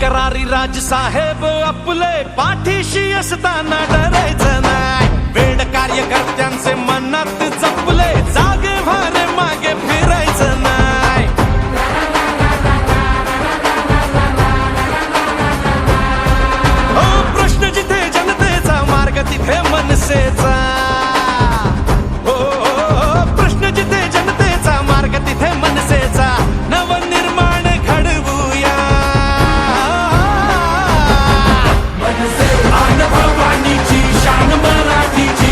करारी राज साहेब आपले पाठीशी असताना डरायचं नाही. वेड कार्यकर्त्यांचे मनात जपले जागे भारे मागे फिराय शान मराठीची.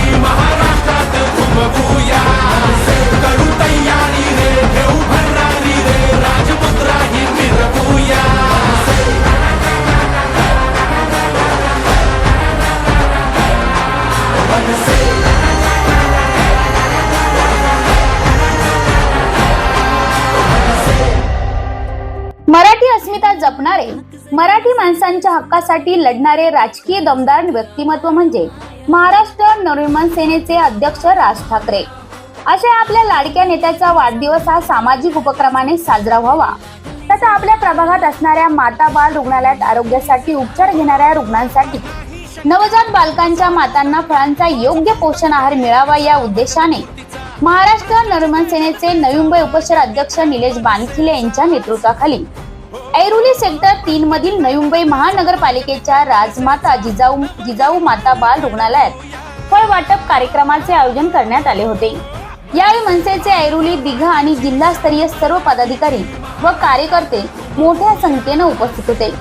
अस्मिता जपणारे मराठी माणसांच्या हक्कासाठी लढणारे राजकीय दमदार व्यक्तिमत्व म्हणजे महाराष्ट्र नवनिर्माण सेनेचे अध्यक्ष राज ठाकरे. अशा आपल्या लाडक्या नेत्याचा वाढदिवस हा सामाजिक उपक्रमाने साजरा व्हावा. तसा आपल्या प्रभागात असणाऱ्या माता बाल रुग्णालयात आरोग्यासाठी उपचार घेणाऱ्या रुग्णांसाठी नवजात बालकांच्या मातांना फळांचा योग्य पोषण आहार मिळावा या उद्देशाने महाराष्ट्र नवनिर्माण सेनेचे नवी मुंबई उपशहर अध्यक्ष निलेश बानखिले यांच्या नेतृत्वाखाली ऐरोली सेक्टर तीन मधील नवी मुंबई महानगरपालिकेच्या राजमाता जिजाऊ जिजाऊ माता बाल रुग्णालयात फळ वाटप कार्यक्रमाचे आयोजन करण्यात आले होते. यावेळी मनसेचे ऐरोली दिघा आणि जिल्हास्तरीय सर्व पदाधिकारी व कार्यकर्ते मोठ्या संख्येनं उपस्थित होते.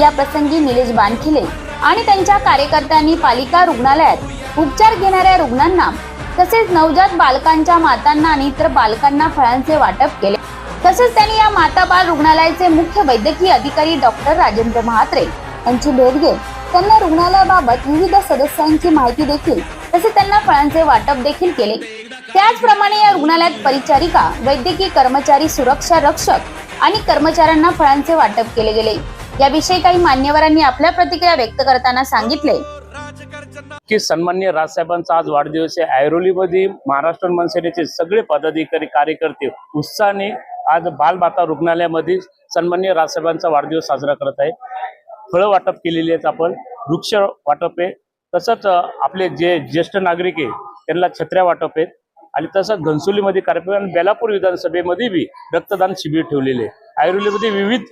या प्रसंगी निलेश बानखिले आणि त्यांच्या कार्यकर्त्यांनी पालिका रुग्णालयात उपचार घेणाऱ्या रुग्णांना तसेच नवजात बालकांच्या मातांना आणि इतर बालकांना फळांचे वाटप केले. तसेच त्यांनी या माता बाल रुग्णालयाचे मुख्य वैद्यकीय अधिकारी डॉक्टर राजेंद्र महात्रे यांची भेट घेत त्यांना रुग्णालयाबाबत विविध सदस्यांची माहिती देखील तसेच त्यांना फळांचे वाटप देखील केले. त्याचप्रमाणे या रुग्णालयात परिचारिका वैद्यकीय कर्मचारी सुरक्षा रक्षक आणि कर्मचाऱ्यांना फळांचे वाटप केले गेले. याविषयी काही मान्यवरांनी आपल्या प्रतिक्रिया व्यक्त करताना सांगितले. की सन्मान्य राजसाहेबांचा आज वाढदिवस आहे. ऐरोलीमध्ये महाराष्ट्र मनसेनेचे सगळे पदाधिकारी कार्यकर्ते उत्साहाने आज बालमाता रुग्णालयामध्ये सन्मान्य राजसाहेबांचा वाढदिवस साजरा करत आहे. फळं वाटप केलेली आहेत आपण वृक्ष वाटप आहे. तसंच आपले जे ज्येष्ठ नागरिक आहे त्यांना छत्र्या वाटप आहेत. आणि तसंच घनसोलीमध्ये कार्यक्रम आणि बेलापूर विधानसभेमध्ये बी रक्तदान शिबिर ठेवलेले आहे. ऐरोलीमध्ये विविध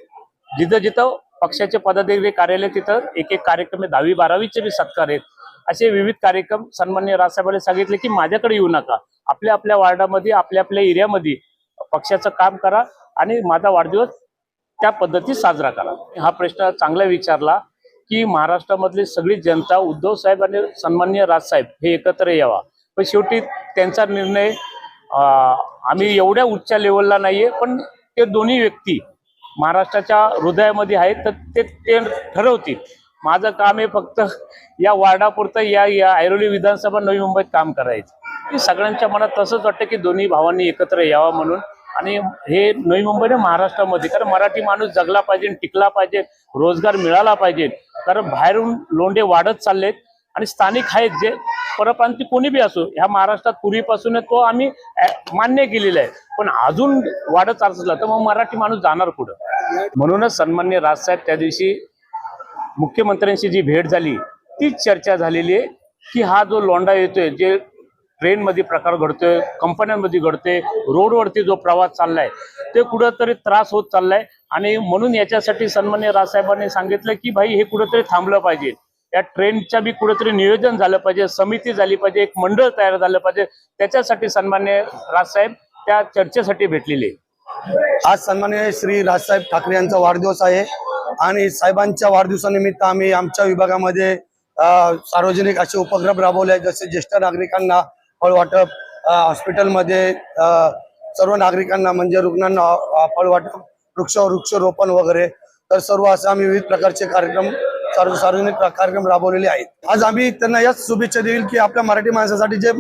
जिथं जिथं पक्षाचे पदाधिकारी कार्यालय तिथं एक एक कार्यक्रम दहावी बारावीचे बी सत्कार आहेत. असे विविध कार्यक्रम सन्मान्य राजसाहेबांनी सांगितले की माझ्याकडे येऊ नका. आपल्या आपल्या वार्डामध्ये आपल्या आपल्या एरियामध्ये पक्षाचं काम करा आणि माझा वाढदिवस त्या पद्धतीत साजरा करा. हा प्रश्न चांगला विचारला की महाराष्ट्रामधली सगळी जनता उद्धव साहेब आणि सन्मान्य राजसाहेब हे एकत्र यावा. पण शेवटी त्यांचा निर्णय आम्ही एवढ्या उच्च लेवलला नाहीये पण ते दोन्ही व्यक्ती महाराष्ट्राच्या हृदयामध्ये आहेत तर ते ते ठरवतील. माझं काम आहे फक्त या वार्डापुरतं या या ऐरोली विधानसभा नवी मुंबईत काम करायचं. सगळ्यांच्या मनात तसंच वाटतं की दोन्ही भावांनी एकत्र यावं म्हणून आणि हे नवी मुंबई महाराष्ट्रामध्ये कारण मराठी माणूस जगला पाहिजे टिकला पाहिजे रोजगार मिळाला पाहिजे. कारण बाहेरून लोंढे वाढत चाललेत आणि स्थानिक आहेत जे परप्रांती कोणी बी असो ह्या महाराष्ट्रात पूर्वीपासून तो आम्ही मान्य केलेला आहे. पण अजून वाढत असला तर मग मराठी माणूस जाणार पुढं. म्हणूनच सन्मान्य राजसाहेब त्या दिवशी मुख्यमंत्र्यांशी जी भेट झाली तीच चर्चा झालेली आहे की हा जो लोंडा येतोय जे ट्रेनमध्ये प्रकार घडतोय कंपन्यांमध्ये घडतोय रोडवरती जो प्रवास चाललाय ते कुठंतरी त्रास होत चाललाय. आणि म्हणून याच्यासाठी सन्मान्य राजसाहेबांनी सांगितलं की भाई हे कुठंतरी थांबलं पाहिजे. या ट्रेनच्या बी कुठंतरी नियोजन झालं पाहिजे समिती झाली पाहिजे एक मंडळ तयार झालं पाहिजे. त्याच्यासाठी सन्मान्य राजसाहेब त्या चर्चेसाठी भेटलेले. आज सन्मान्य श्री राजसाहेब ठाकरे यांचा वाढदिवस आहे. आणि साहेबांच्या वाढदिवसानिमित्त आम्ही आमच्या विभागामध्ये सार्वजनिक असे उपक्रम राबवले आहेत. जसे ज्येष्ठ नागरिकांना फळ वाटप हॉस्पिटलमध्ये सर्व नागरिकांना म्हणजे रुग्णांना फळ वाटप वृक्ष वृक्षरोपण वगैरे. तर सर्व असे आम्ही विविध प्रकारचे कार्यक्रम सार्वजनिक कार्यक्रम राबवलेले आहेत. आज आम्ही त्यांना याच शुभेच्छा देईल की आपल्या मराठी माणसासाठी जे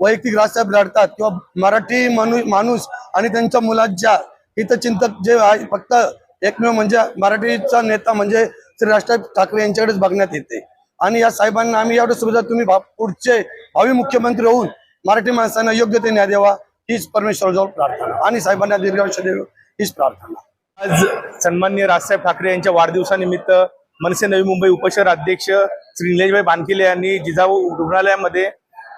वैयक्तिक राजसाहेब लढतात किंवा मराठी माणूस माणूस आणि त्यांच्या मुलांच्या हितचिंतक जे आहे फक्त एकमेव म्हणजे मराठीचा नेता म्हणजे श्री राजसाहेब ठाकरे यांच्याकडेच बघण्यात येते. आणि या साहेबांना आम्ही एवढं सुविधा तुम्ही भा- पुढचे भावी मुख्यमंत्री होऊन मराठी माणसांना योग्य ते न्याय द्यावा हीच परमेश्वराजवळ प्रार्थना. आणि साहेबांना दीर्घायुष्य देव हीच प्रार्थना. आज सन्मान्य राजसाहेब ठाकरे यांच्या वाढदिवसानिमित्त मनसे नवी मुंबई उपशहर अध्यक्ष श्री निलेशभाई बानकिले यांनी जिजाऊ रुग्णालयामध्ये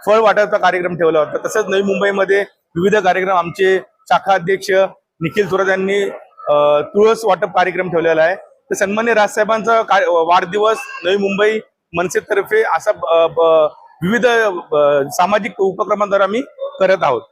फळ वाटपचा कार्यक्रम ठेवला होता. तसंच नवी मुंबईमध्ये विविध कार्यक्रम आमचे शाखा अध्यक्ष निखिल थोरात यांनी तुळस वाटप कार्यक्रम ठेवलेला आहे. तर सन्मान्य राजसाहेबांचा वाढदिवस नवी मुंबई मनसेतर्फे असा विविध सामाजिक उपक्रमांद्वारे आम्ही करत आहोत.